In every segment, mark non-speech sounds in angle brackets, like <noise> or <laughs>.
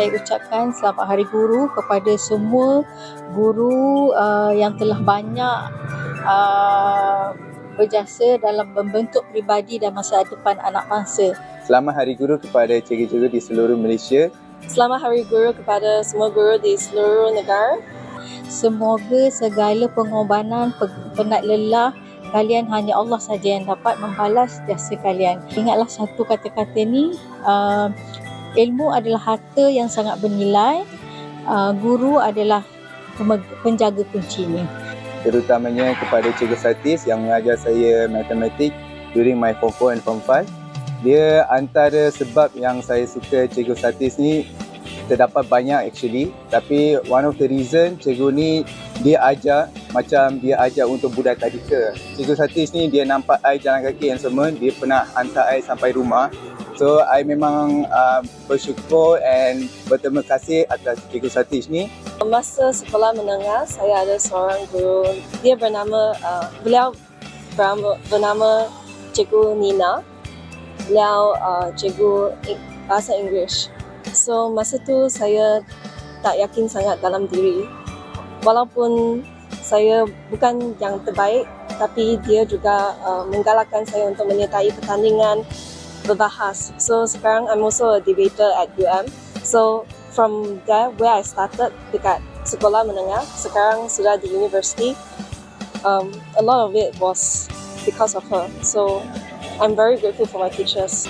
saya ucapkan selamat Hari Guru kepada semua guru uh, yang telah banyak uh, berjasa dalam membentuk pribadi dan masa depan anak bangsa. Selamat Hari Guru kepada cikgu-cikgu di seluruh Malaysia. Selamat Hari Guru kepada semua guru di seluruh negara. Semoga segala pengorbanan, penat lelah kalian hanya Allah saja yang dapat membalas jasa kalian. Ingatlah satu kata-kata ni, uh, ilmu adalah harta yang sangat bernilai. Uh, guru adalah penjaga kuncinya. Terutamanya kepada Cikgu Satis yang mengajar saya matematik during my form 4 and form 5. Dia antara sebab yang saya suka Cikgu Satis ni terdapat banyak actually tapi one of the reason cikgu ni dia ajar macam dia ajar untuk budak tadika. Cikgu Satis ni dia nampak I jalan kaki yang semua, dia pernah hantar I sampai rumah. So I memang uh, bersyukur and berterima kasih atas Cikgu Satis ni. Masa sekolah menengah, saya ada seorang guru. Dia bernama, uh, beliau bernama Cikgu Nina. Beliau uh, cikgu bahasa Inggeris. So masa tu saya tak yakin sangat dalam diri. Walaupun saya bukan yang terbaik tapi dia juga uh, menggalakkan saya untuk menyertai pertandingan berbahas. So sekarang I'm also a debater at UM. So from there where I started dekat sekolah menengah, sekarang sudah di university. Um, a lot of it was because of her. So I'm very grateful for my teachers.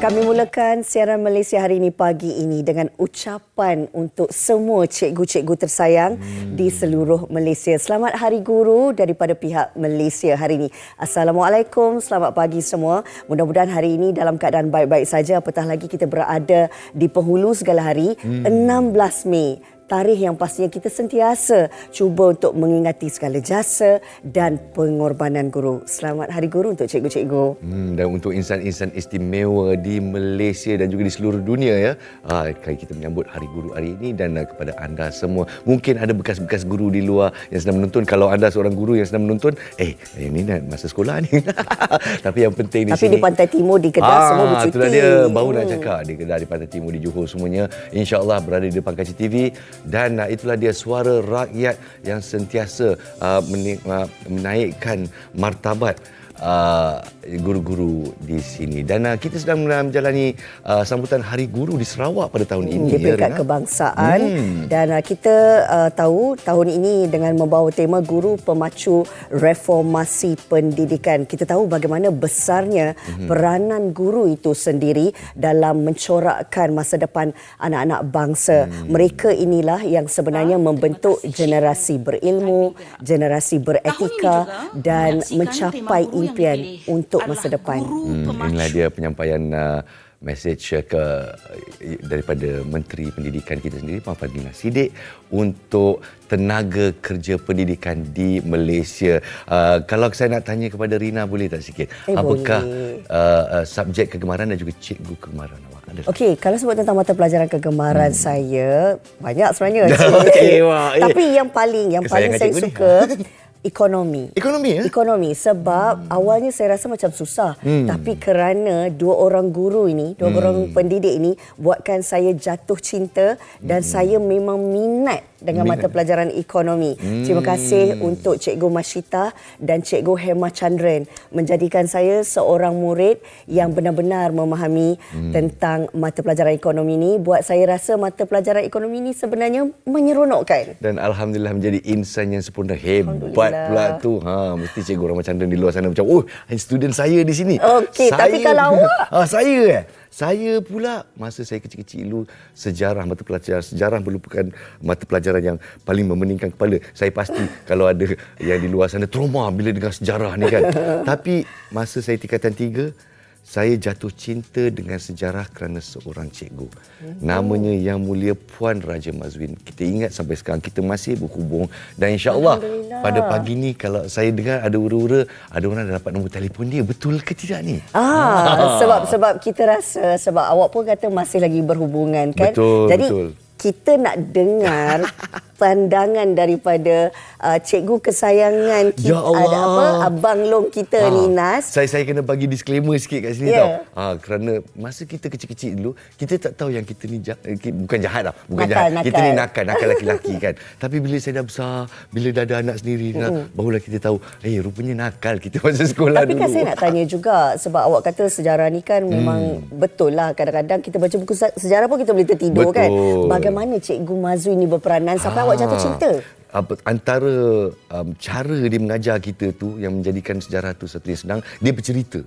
Kami mulakan siaran Malaysia hari ini pagi ini dengan ucapan untuk semua cikgu-cikgu tersayang hmm. di seluruh Malaysia. Selamat Hari Guru daripada pihak Malaysia hari ini. Assalamualaikum, selamat pagi semua. Mudah-mudahan hari ini dalam keadaan baik-baik saja. Apatah lagi kita berada di penghulu segala hari, hmm. 16 Mei tarikh yang pastinya kita sentiasa cuba untuk mengingati segala jasa dan pengorbanan guru. Selamat Hari Guru untuk cikgu-cikgu. Hmm, dan untuk insan-insan istimewa di Malaysia dan juga di seluruh dunia ya. Ah, kita menyambut Hari Guru hari ini dan uh, kepada anda semua. Mungkin ada bekas-bekas guru di luar yang sedang menonton. Kalau anda seorang guru yang sedang menonton, eh ini dah masa sekolah ni. <laughs> Tapi yang penting di Tapi sini. Tapi di Pantai Timur di Kedah ah, semua bercuti. Itulah dia baru hmm. nak cakap di Kedah di Pantai Timur di Johor semuanya. InsyaAllah berada di depan kaca TV dan uh, itulah dia suara rakyat yang sentiasa uh, menaikkan martabat uh, guru-guru di sini. Dan uh, kita sedang menjalani uh, sambutan Hari Guru di Sarawak pada tahun ini di peringkat ya, kebangsaan. Hmm. dan uh, kita uh, tahu tahun ini dengan membawa tema guru pemacu reformasi pendidikan. Kita tahu bagaimana besarnya hmm. peranan guru itu sendiri dalam mencorakkan masa depan anak-anak bangsa. Hmm. mereka inilah yang sebenarnya membentuk generasi berilmu generasi beretika dan mencapai impian untuk masa depan. Hmm, inilah dia penyampaian uh, message uh, ke daripada Menteri Pendidikan kita sendiri Puan Fadlina Sidik untuk tenaga kerja pendidikan di Malaysia. Uh, kalau saya nak tanya kepada Rina boleh tak sikit? Eh, Apakah uh, uh, subjek kegemaran dan juga cikgu kegemaran awak? Okey, kalau sebut tentang mata pelajaran kegemaran hmm. saya, banyak sebenarnya. <laughs> okay, wah, eh. Tapi yang paling yang paling saya suka <laughs> ekonomi. Ekonomi ya? Ekonomi sebab hmm. awalnya saya rasa macam susah hmm. tapi kerana dua orang guru ini, dua hmm. orang pendidik ini buatkan saya jatuh cinta dan hmm. saya memang minat dengan mata pelajaran ekonomi. Hmm. Terima kasih untuk Cikgu Mashita dan Cikgu Hema Chandran menjadikan saya seorang murid yang benar-benar memahami hmm. tentang mata pelajaran ekonomi ini. Buat saya rasa mata pelajaran ekonomi ini sebenarnya menyeronokkan. Dan Alhamdulillah menjadi insan yang sempurna. Hebat pula tu. Ha, mesti Cikgu Hema Chandran di luar sana macam, oh, student saya di sini. Okey, tapi kalau awak... Ha, <laughs> saya eh? Saya pula masa saya kecil-kecil dulu sejarah mata pelajaran sejarah merupakan mata pelajaran yang paling memeningkan kepala. Saya pasti <laughs> kalau ada yang di luar sana trauma bila dengar sejarah ni kan. <laughs> Tapi masa saya tingkatan tiga, saya jatuh cinta dengan sejarah kerana seorang cikgu. Namanya Yang Mulia Puan Raja Mazwin. Kita ingat sampai sekarang kita masih berhubung dan insya-Allah pada pagi ni kalau saya dengar ada ura-ura ada orang dah dapat nombor telefon dia. Betul ke tidak ni? Ah, sebab sebab kita rasa sebab awak pun kata masih lagi berhubungan kan. Betul, Jadi betul. kita nak dengar <laughs> pandangan daripada uh, cikgu kesayangan kita Ya Allah. ada apa abang long kita Ah, ni Nas. Saya saya kena bagi disclaimer sikit kat sini Ya. tau. Ha, kerana masa kita kecil-kecil dulu, kita tak tahu yang kita ni jah, eh, bukan jahat lah. Bukan Nakal, jahat. nakal. Kita ni nakal, nakal laki-laki kan. <laughs> Tapi bila saya dah besar, bila dah ada anak sendiri, mm barulah kita tahu, eh rupanya nakal kita masa sekolah Tapi dulu. kan saya nak tanya juga sebab awak kata sejarah ni kan memang betul lah kadang-kadang kita baca buku se- sejarah pun kita boleh tertidur kan. Betul. Bagaimana Cikgu Mazui ni berperanan sampai awak jatuh Ah, cinta? Apa, antara um, cara dia mengajar kita tu yang menjadikan sejarah tu satu yang senang, dia bercerita.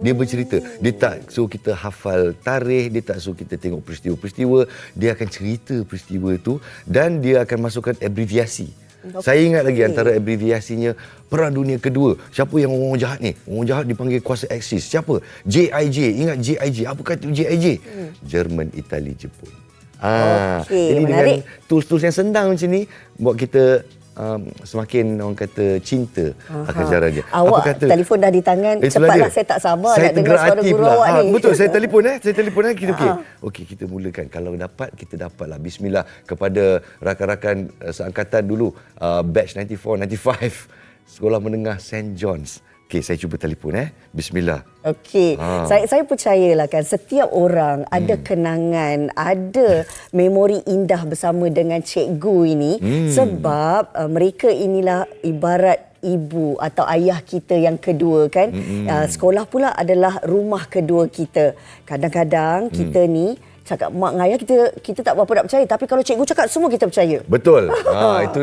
Dia bercerita. Dia tak suruh kita hafal tarikh, dia tak suruh kita tengok peristiwa-peristiwa, dia akan cerita peristiwa tu dan dia akan masukkan abreviasi. Okey. Saya ingat lagi antara abreviasinya Perang Dunia Kedua. Siapa yang orang jahat ni? Orang jahat dipanggil kuasa Axis. Siapa? JIJ. Ingat JIJ. Apa kata JIJ? Hmm. Jerman, Itali, Jepun. Ah, Okey, jadi menarik. dengan tools-tools yang senang macam ni buat kita um, semakin orang kata cinta akan sejarah dia. Awak telefon dah di tangan. Itulah Cepatlah dia. saya tak sabar saya nak dengar suara guru pula. awak Ah, ni. Betul, saya telefon eh. Saya telefon eh. Kita okey. Okey, kita mulakan. Kalau dapat, kita dapatlah. Bismillah kepada rakan-rakan uh, seangkatan dulu. Uh, batch 94, 95. Sekolah Menengah St. John's. Okey, saya cuba telefon eh. Bismillah. Okey, Ah. saya saya percayalah kan setiap orang ada Hmm. kenangan, ada memori indah bersama dengan cikgu ini Hmm. sebab uh, mereka inilah ibarat ibu atau ayah kita yang kedua kan. Hmm. Uh, sekolah pula adalah rumah kedua kita. Kadang-kadang Hmm. kita ni cakap mak dengan ayah kita kita tak berapa nak percaya tapi kalau cikgu cakap semua kita percaya. Betul. <laughs> ha, itu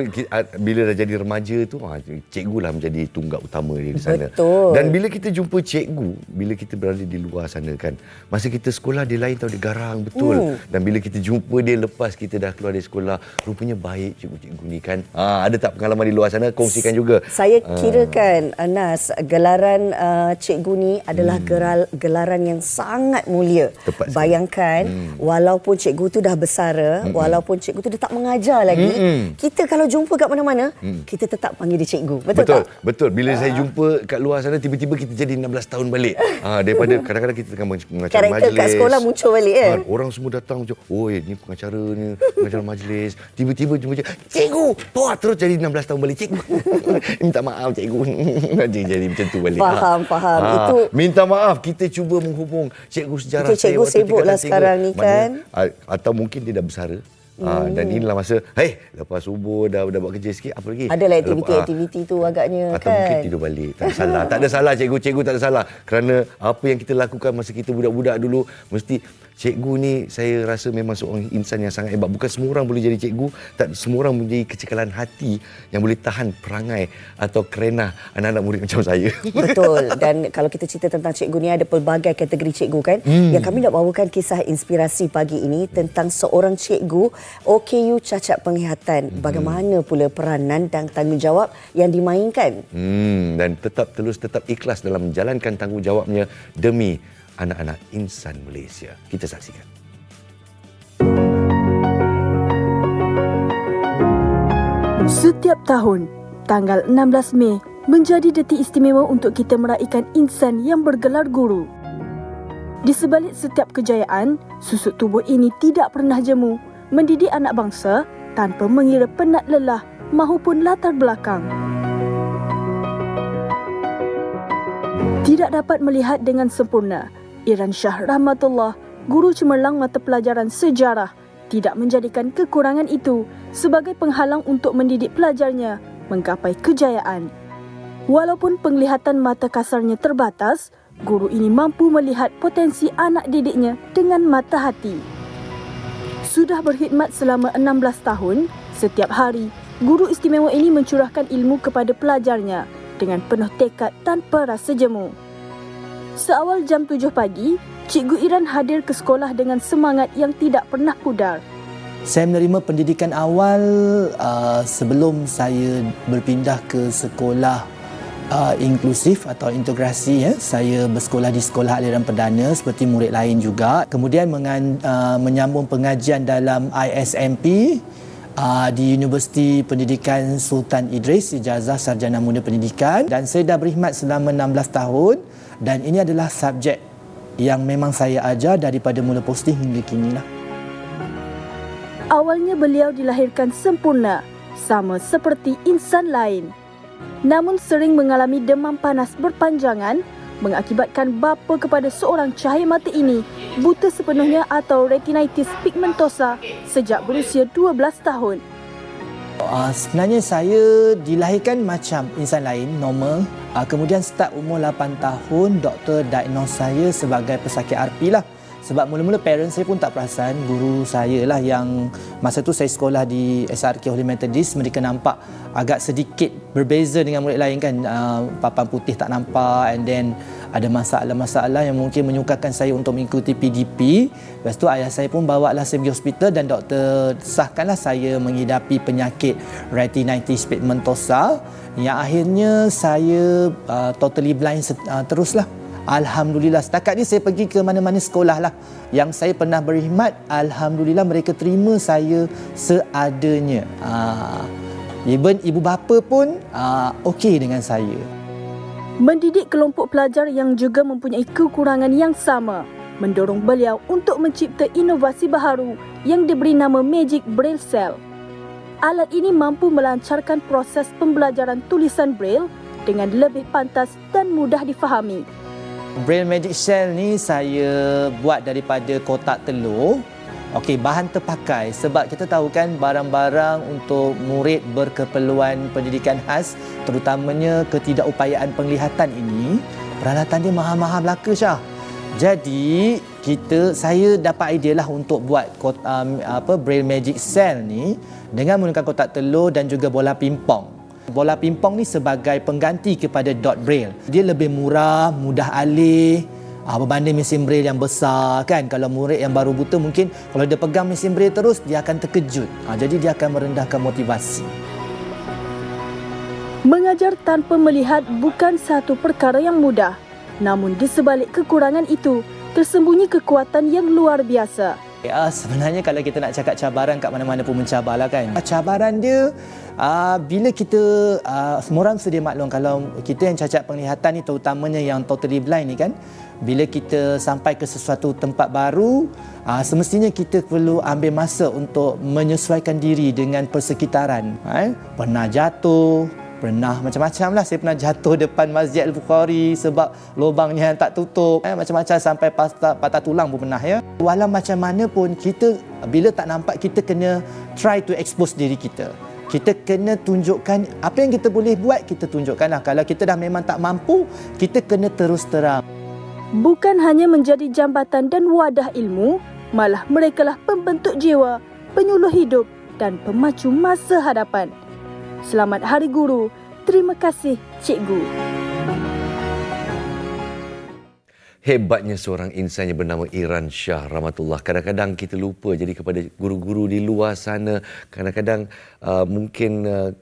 bila dah jadi remaja tu ha, cikgu lah menjadi tunggak utama dia di sana. Betul. Dan bila kita jumpa cikgu, bila kita berada di luar sana kan, masa kita sekolah dia lain tau dia garang betul. Hmm. Dan bila kita jumpa dia lepas kita dah keluar dari sekolah, rupanya baik cikgu-cikgu ni kan. Ha, ada tak pengalaman di luar sana kongsikan juga. Saya Ah. kirakan Anas gelaran uh, cikgu ni adalah geral, gelaran yang sangat mulia. Hmm. Tepat. Bayangkan walaupun cikgu tu dah besara, walaupun cikgu tu dah tak mengajar lagi, Mm-mm. kita kalau jumpa kat mana-mana, kita tetap panggil dia cikgu. Betul, betul, tak? betul. Bila saya jumpa kat luar sana tiba-tiba kita jadi 16 tahun balik. Ha, <laughs> daripada kadang-kadang kita tengah mengacara Karakter majlis. kat sekolah muncul balik, eh? Ha, orang semua datang macam, "Oh, ni pengacara ni, <laughs> pengacara majlis." Tiba-tiba jumpa je, "Cikgu!" Wah, terus jadi 16 tahun balik, "Cikgu." <laughs> minta maaf, cikgu. jadi jadi macam tu balik. Faham, faham. Itu- minta maaf kita cuba menghubung cikgu sejarah Itu cikgu saya waktu sibuk lah tingkatan tiga. sekarang ni, Maknanya, kan? Ah, atau mungkin dia dah bersara. Ah, dan inilah masa, hey, lepas subuh dah dah buat kerja sikit, apa lagi? Adalah ah, aktiviti-aktiviti tu agaknya atau kan. mungkin tidur balik. Tak ada salah. Tak ada salah cikgu. Cikgu tak ada salah. Kerana apa yang kita lakukan masa kita budak-budak dulu, mesti cikgu ni saya rasa memang seorang insan yang sangat hebat. Bukan semua orang boleh jadi cikgu. Tak semua orang mempunyai kecekalan hati yang boleh tahan perangai atau kerenah anak-anak murid macam saya. <laughs> Betul. Dan kalau kita cerita tentang cikgu ni ada pelbagai kategori cikgu kan. Hmm. Yang kami nak bawakan kisah inspirasi pagi ini tentang seorang cikgu OKU cacat penglihatan. Hmm. Bagaimana pula peranan dan tanggungjawab yang dimainkan. Hmm, dan tetap terus tetap ikhlas dalam menjalankan tanggungjawabnya demi anak-anak insan Malaysia. Kita saksikan. Setiap tahun, tanggal 16 Mei menjadi detik istimewa untuk kita meraihkan insan yang bergelar guru. Di sebalik setiap kejayaan, susuk tubuh ini tidak pernah jemu mendidik anak bangsa tanpa mengira penat lelah maupun latar belakang. Tidak dapat melihat dengan sempurna, Iran Shah Rahmatullah, guru cemerlang mata pelajaran sejarah, tidak menjadikan kekurangan itu sebagai penghalang untuk mendidik pelajarnya menggapai kejayaan. Walaupun penglihatan mata kasarnya terbatas, guru ini mampu melihat potensi anak didiknya dengan mata hati. Sudah berkhidmat selama 16 tahun, setiap hari guru istimewa ini mencurahkan ilmu kepada pelajarnya dengan penuh tekad tanpa rasa jemu. Seawal jam 7 pagi, Cikgu Iran hadir ke sekolah dengan semangat yang tidak pernah pudar. Saya menerima pendidikan awal uh, sebelum saya berpindah ke sekolah uh, inklusif atau integrasi. Ya. Saya bersekolah di Sekolah Aliran Perdana seperti murid lain juga. Kemudian mengan, uh, menyambung pengajian dalam ISMP uh, di Universiti Pendidikan Sultan Idris, Ijazah Sarjana Muda Pendidikan. Dan saya dah berkhidmat selama 16 tahun dan ini adalah subjek yang memang saya ajar daripada mula posting hingga kini lah. Awalnya beliau dilahirkan sempurna sama seperti insan lain. Namun sering mengalami demam panas berpanjangan mengakibatkan bapa kepada seorang cahaya mata ini buta sepenuhnya atau retinitis pigmentosa sejak berusia 12 tahun. Uh, sebenarnya saya dilahirkan macam insan lain, normal. Uh, kemudian start umur 8 tahun, doktor diagnose saya sebagai pesakit RP lah. Sebab mula-mula parents saya pun tak perasan, guru saya lah yang masa tu saya sekolah di SRK Holy Methodist, mereka nampak agak sedikit berbeza dengan murid lain kan. Uh, papan putih tak nampak and then ada masalah-masalah yang mungkin menyukarkan saya untuk mengikuti PDP. Lepas tu ayah saya pun bawa lah saya pergi hospital dan doktor sahkanlah saya mengidapi penyakit retinitis pigmentosa yang akhirnya saya uh, totally blind uh, teruslah. Alhamdulillah setakat ni saya pergi ke mana-mana sekolah lah yang saya pernah berkhidmat Alhamdulillah mereka terima saya seadanya uh, even ibu bapa pun uh, okey dengan saya Mendidik kelompok pelajar yang juga mempunyai kekurangan yang sama mendorong beliau untuk mencipta inovasi baharu yang diberi nama Magic Braille Cell. Alat ini mampu melancarkan proses pembelajaran tulisan Braille dengan lebih pantas dan mudah difahami. Braille Magic Shell ni saya buat daripada kotak telur. Okey, bahan terpakai sebab kita tahu kan barang-barang untuk murid berkeperluan pendidikan khas terutamanya ketidakupayaan penglihatan ini peralatan dia mahal-mahal belaka Syah. Jadi kita saya dapat idea lah untuk buat kot, um, apa Braille Magic Cell ni dengan menggunakan kotak telur dan juga bola pimpong. Bola pimpong ni sebagai pengganti kepada dot braille. Dia lebih murah, mudah alih, ah, berbanding mesin braille yang besar kan. Kalau murid yang baru buta mungkin kalau dia pegang mesin braille terus dia akan terkejut. Ah, jadi dia akan merendahkan motivasi. Mengajar tanpa melihat bukan satu perkara yang mudah. Namun di sebalik kekurangan itu, tersembunyi kekuatan yang luar biasa. Ya, sebenarnya kalau kita nak cakap cabaran kat mana-mana pun mencabarlah kan. Cabaran dia uh, bila kita uh, semua orang sedia maklum kalau kita yang cacat penglihatan ni terutamanya yang totally blind ni kan bila kita sampai ke sesuatu tempat baru uh, semestinya kita perlu ambil masa untuk menyesuaikan diri dengan persekitaran eh? pernah jatuh pernah macam-macam lah. Saya pernah jatuh depan Masjid Al-Bukhari sebab lubangnya tak tutup. Eh, macam-macam sampai patah, patah tulang pun pernah ya. Walau macam mana pun kita bila tak nampak kita kena try to expose diri kita. Kita kena tunjukkan apa yang kita boleh buat kita tunjukkanlah kalau kita dah memang tak mampu kita kena terus terang. Bukan hanya menjadi jambatan dan wadah ilmu malah merekalah pembentuk jiwa penyuluh hidup dan pemacu masa hadapan Selamat Hari Guru. Terima kasih, Cikgu. Hebatnya seorang insan yang bernama Iran Shah Rahmatullah. Kadang-kadang kita lupa jadi kepada guru-guru di luar sana. Kadang-kadang uh, mungkin uh,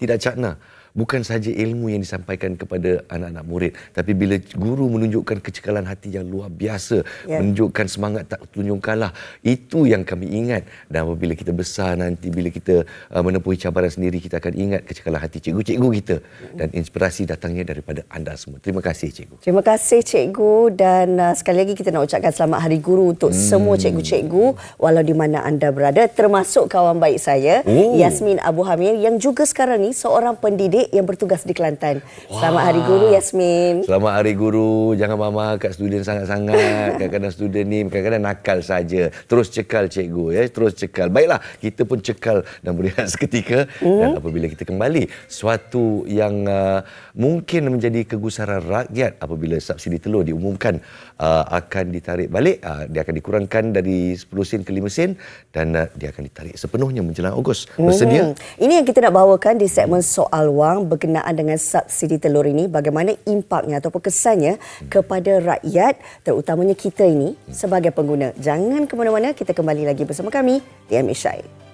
tidak cakna bukan saja ilmu yang disampaikan kepada anak-anak murid tapi bila guru menunjukkan kecekalan hati yang luar biasa yeah. menunjukkan semangat tak tunjukkanlah itu yang kami ingat dan apabila kita besar nanti bila kita uh, menempuhi cabaran sendiri kita akan ingat kecekalan hati cikgu-cikgu kita dan inspirasi datangnya daripada anda semua terima kasih cikgu terima kasih cikgu dan uh, sekali lagi kita nak ucapkan selamat hari guru untuk hmm. semua cikgu-cikgu walau di mana anda berada termasuk kawan baik saya oh. Yasmin Abu Hamir yang juga sekarang ni seorang pendidik adik yang bertugas di Kelantan. Wah. Selamat Hari Guru Yasmin. Selamat Hari Guru. Jangan mama kat student sangat-sangat. <laughs> Kadang-kadang student ni kadang-kadang nakal saja. Terus cekal cikgu ya, terus cekal. Baiklah, kita pun cekal dan berehat <laughs> seketika mm. dan apabila kita kembali suatu yang uh, mungkin menjadi kegusaran rakyat apabila subsidi telur diumumkan uh, akan ditarik balik, uh, dia akan dikurangkan dari 10 sen ke 5 sen dan uh, dia akan ditarik sepenuhnya menjelang Ogos. Bersedia? Hmm. Ini yang kita nak bawakan di segmen soal wang berkenaan dengan subsidi telur ini bagaimana impaknya ataupun kesannya hmm. kepada rakyat terutamanya kita ini hmm. sebagai pengguna. Jangan ke mana-mana, kita kembali lagi bersama kami di MHI.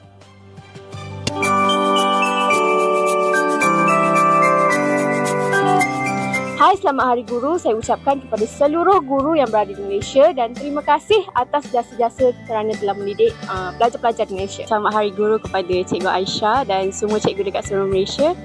Hai, selamat Hari Guru. Saya ucapkan kepada seluruh guru yang berada di Malaysia dan terima kasih atas jasa-jasa kerana telah mendidik uh, pelajar-pelajar di Malaysia. Selamat Hari Guru kepada Cikgu Aisyah dan semua cikgu dekat seluruh Malaysia.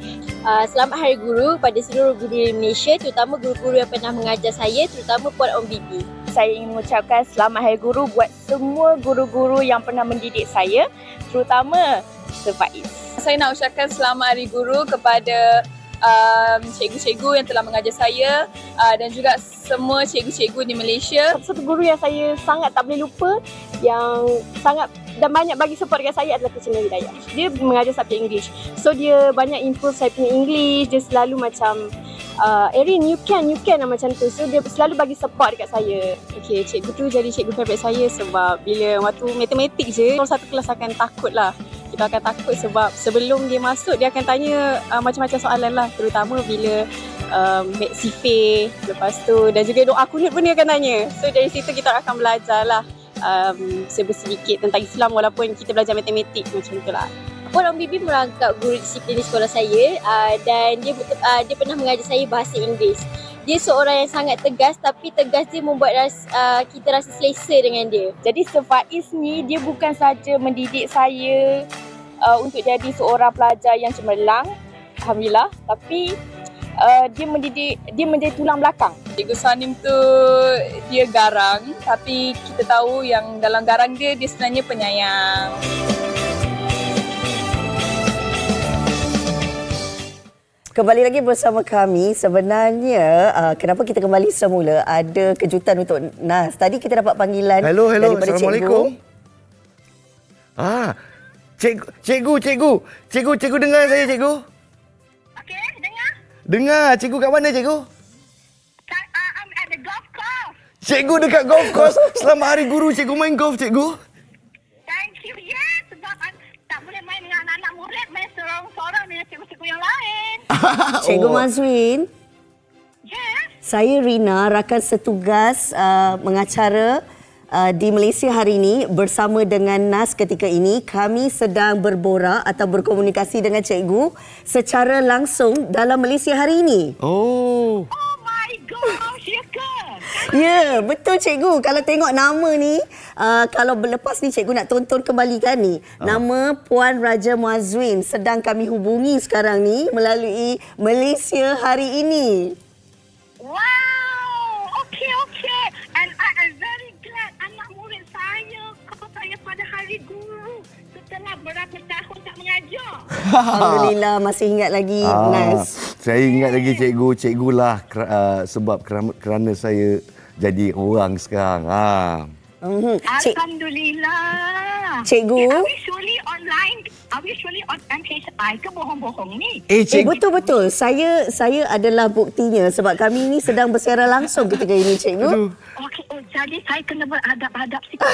Uh, selamat Hari Guru kepada seluruh guru di Malaysia, terutama guru-guru yang pernah mengajar saya, terutama Puan Om Bibi. Saya ingin mengucapkan selamat Hari Guru buat semua guru-guru yang pernah mendidik saya, terutama Mr. Faiz. Saya nak ucapkan selamat Hari Guru kepada um, cikgu-cikgu yang telah mengajar saya uh, dan juga semua cikgu-cikgu di Malaysia. Satu guru yang saya sangat tak boleh lupa yang sangat dan banyak bagi support dekat saya adalah Cina Hidayah. Dia mengajar subjek English. So dia banyak improve saya punya English. Dia selalu macam uh, Erin you can, you can lah macam tu. So dia selalu bagi support dekat saya. Okay, cikgu tu jadi cikgu favourite saya sebab bila waktu matematik je, orang satu kelas akan takut lah. Kita akan takut sebab sebelum dia masuk, dia akan tanya uh, macam-macam soalan lah. Terutama bila um, make sifir, lepas tu dan juga doa kunut pun dia akan tanya. So dari situ kita akan belajar lah um, sedikit tentang Islam walaupun kita belajar matematik macam tu lah. Puan Om Bibi merangkap guru disiplin di sekolah saya uh, dan dia uh, dia pernah mengajar saya bahasa Inggeris. Dia seorang yang sangat tegas tapi tegas dia membuat ras, uh, kita rasa selesa dengan dia. Jadi Sefaiz ni dia bukan saja mendidik saya uh, untuk jadi seorang pelajar yang cemerlang, alhamdulillah, tapi uh, dia mendidik dia menjadi tulang belakang. Cikgu Sanim tu dia garang tapi kita tahu yang dalam garang dia dia sebenarnya penyayang. Kembali lagi bersama kami. Sebenarnya uh, kenapa kita kembali semula ada kejutan untuk Nas. Tadi kita dapat panggilan Hello, hello. daripada Assalamualaikum. cikgu. Ah, cikgu, cikgu, cikgu. Cikgu, cikgu dengar saya, cikgu. Dengar? Cikgu kat mana, cikgu? Kat, uh, I'm at the golf course. Cikgu dekat golf course. Selamat hari guru, cikgu main golf, cikgu. Thank you. Yes, sebab tak boleh main dengan anak-anak murid, main sorang-sorang dengan cikgu-cikgu yang lain. <laughs> Cikgu Oh. Mazwin, Yes. saya Rina, rakan setugas uh, mengacara uh, di Malaysia hari ini bersama dengan Nas ketika ini. Kami sedang berborak atau berkomunikasi dengan cikgu secara langsung dalam Malaysia hari ini. Oh. Oh my gosh, ya ke? <laughs> Ya, yeah, betul cikgu. Kalau tengok nama ni, uh, kalau lepas ni cikgu nak tonton kembali kan ni. Nama Puan Raja Muazwin sedang kami hubungi sekarang ni melalui Malaysia hari ini. Wow. Mengajar. Alhamdulillah masih ingat lagi Ah, Nas. saya ingat lagi cikgu, cikgu lah ker- uh, sebab kerana, kerana saya jadi orang sekarang. Ah. Mhm. Cik, Alhamdulillah. Cikgu? Eh, are we surely online? Are we surely on MHI ke bohong-bohong ni? Eh, eh cikgu. betul-betul. Saya saya adalah buktinya sebab kami ni sedang bersiaran langsung ketika ini cikgu. Okey, oh, jadi saya kena beradab-adab sikit. <laughs>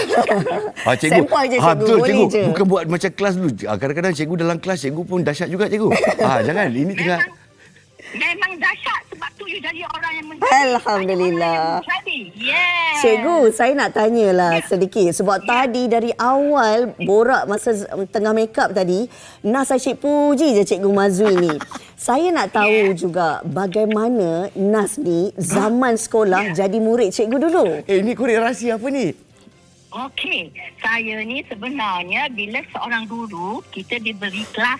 Ah, cikgu. Sampel je, ah, cikgu. betul, Boleh cikgu. je. Bukan buat macam kelas dulu. Ah, kadang-kadang cikgu dalam kelas, cikgu pun dahsyat juga, cikgu. ah, jangan. Ini tengah... Memang, memang dahsyat sebab tu you jadi orang yang menjadi. Alhamdulillah. Yang menjadi. Yeah. Cikgu, saya nak tanyalah sedikit sebab tadi dari awal borak masa tengah make up tadi, Nas asyik puji je Cikgu Mazwi ni. <laughs> saya nak tahu juga bagaimana Nas ni zaman sekolah jadi murid cikgu dulu. Eh, ini korek rahsia apa ni? Okey, saya ni sebenarnya bila seorang guru, kita diberi kelas,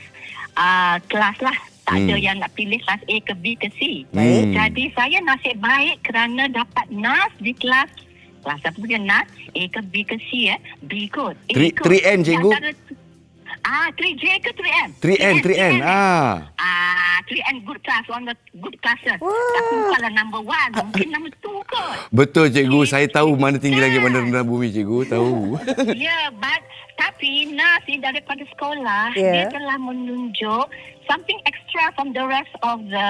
uh, kelas lah. Tak ada Hmm. yang nak pilih kelas A ke B ke C. Hmm. Jadi saya nasib baik kerana dapat NAS di kelas kelas apa punya NAS A ke B ke C eh B kot A Three- kot. 3N, Di cikgu? antara- Ah 3J ke 3M 3N, 3N. eh? Ah. Ah 3N good class one of the good classes Tapi bukanlah number one Mungkin number two kot Betul, cikgu. Saya tahu mana tinggi langit, mana rendah bumi, cikgu. Tahu. Ya, but tapi Nas ni daripada sekolah Ya. dia telah menunjuk something extra from the rest of the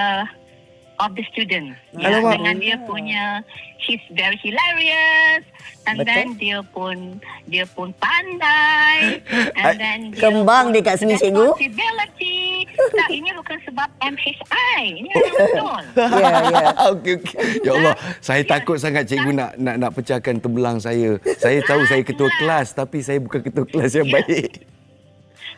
of the students. Ya, Alamak. dengan dia punya he's very hilarious and Betul. then dia pun dia pun pandai <laughs> and then dia Kembang pun dia kat sini, cikgu. tak, ini bukan sebab MHI. Ini memang betul. <laughs> Ya, ya. <laughs> okey, okey. Ya Allah, saya takut sangat cikgu nak nak nak pecahkan tembelang saya. Saya tahu saya ketua kelas tapi saya bukan ketua kelas yang Ya. baik.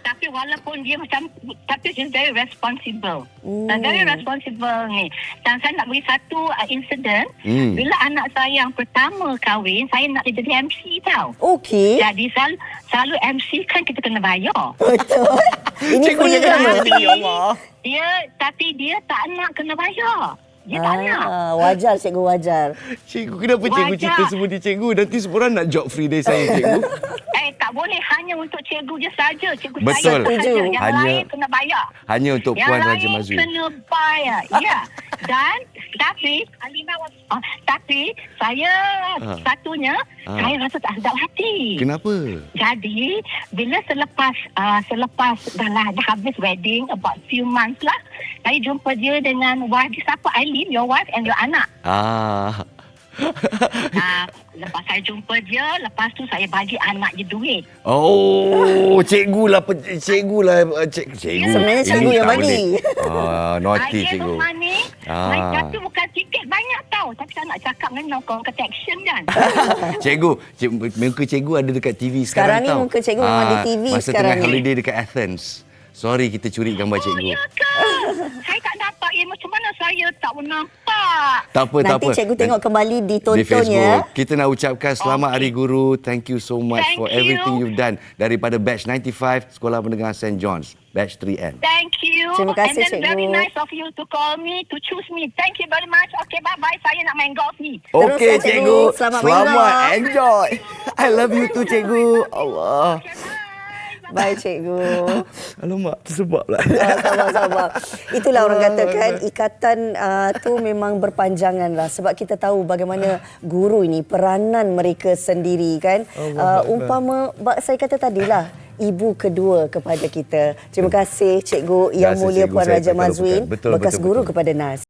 Tapi walaupun dia macam tapi dia very responsible. Mm. Dan very responsible ni. Dan saya nak beri satu uh, insiden. Hmm. Bila anak saya yang pertama kahwin, saya nak dia jadi MC tau. Okey. Jadi selalu, selalu MC kan kita kena bayar. Betul. <laughs> Ini Cikgu mati, ya Allah. Dia tapi dia tak nak kena bayar. Dia tak nak. Ah, wajar cikgu wajar. Cikgu, kenapa cikgu Wajar. cerita semua di cikgu? Nanti semua orang nak job free dari saya, cikgu. <laughs> Eh tak boleh hanya untuk cikgu je saja. Cikgu Betul. saya sahaja. Yang Hanya- lain kena bayar. Hanya untuk Yang Puan lain Raja Mazwi. kena bayar. Ya. <laughs> Dan tapi Alina uh, tapi saya Ah. satunya Ah. saya rasa tak sedap hati. Kenapa? Jadi bila selepas uh, selepas dah lah dah habis wedding about few months lah saya jumpa dia dengan wife siapa Aileen your wife and your anak. Ah. Uh, <laughs> lepas saya jumpa dia lepas tu saya bagi anak dia duit. Oh, cikgu lah, cikgu lah, eh, cik, cikgu. Sebenarnya cikgu Ini yang bagi. Ah, naughty cikgu. her money. Ah. Ah. Tapi bukan tiket banyak tau. Tapi saya nak cakap dengan no protection kan. <laughs> Cikgu, cik, muka cikgu ada dekat TV Sekarang sekarang, ni tau. muka cikgu memang di TV masa sekarang tengah ni. holiday dekat Athens. Sorry kita curi gambar cikgu. Ya ke? <laughs> saya tak macam mana saya tak nampak? Tak apa, tak Nanti apa. cikgu tengok kembali di ditonton Facebook. ya. Kita nak ucapkan selamat Hari Guru. Thank you so much Thank for you. everything you've done daripada batch 95 Sekolah Menengah St. John's, batch 3N. Thank you. Terima kasih, And then very cikgu. nice of you to call me, to choose me. Thank you very much. Okay, bye-bye. Saya nak main golf ni. Okey, Teruskan, cikgu. cikgu. Selamat main Selamat. golf. Enjoy. I love you too, cikgu. Allah. Bye cikgu. <laughs> Alamak, tersebab lah. Ah, Sabar-sabar. Itulah orang katakan ikatan uh, tu memang berpanjangan lah sebab kita tahu bagaimana guru ini peranan mereka sendiri kan. Uh, umpama ba- saya kata tadilah ibu kedua kepada kita. Terima kasih cikgu Yang Terima kasih, Mulia cikgu. Puan Raja Mazwin. Betul, bekas betul, guru betul. kepada Nas.